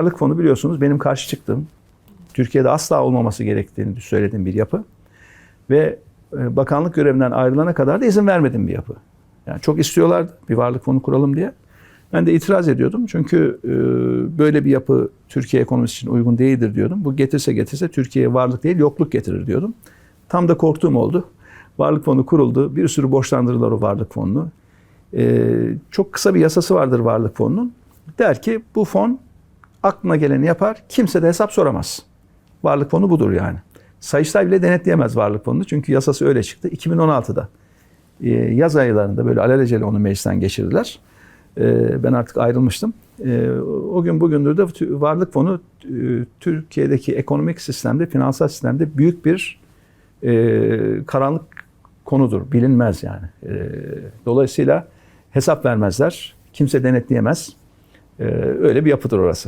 Varlık fonu biliyorsunuz benim karşı çıktığım, Türkiye'de asla olmaması gerektiğini söylediğim bir yapı. Ve e, bakanlık görevinden ayrılana kadar da izin vermedim bir yapı. Yani çok istiyorlardı bir varlık fonu kuralım diye. Ben de itiraz ediyordum çünkü e, böyle bir yapı Türkiye ekonomisi için uygun değildir diyordum. Bu getirse getirse Türkiye'ye varlık değil yokluk getirir diyordum. Tam da korktuğum oldu. Varlık fonu kuruldu. Bir sürü borçlandırdılar o varlık fonunu. E, çok kısa bir yasası vardır varlık fonunun. Der ki bu fon aklına geleni yapar. Kimse de hesap soramaz. Varlık fonu budur yani. Sayıştay bile denetleyemez varlık fonunu. Çünkü yasası öyle çıktı. 2016'da e, yaz aylarında böyle alelacele onu meclisten geçirdiler. E, ben artık ayrılmıştım. E, o gün bugündür de varlık fonu Türkiye'deki ekonomik sistemde, finansal sistemde büyük bir karanlık konudur. Bilinmez yani. Dolayısıyla hesap vermezler. Kimse denetleyemez. Öyle bir yapıdır orası.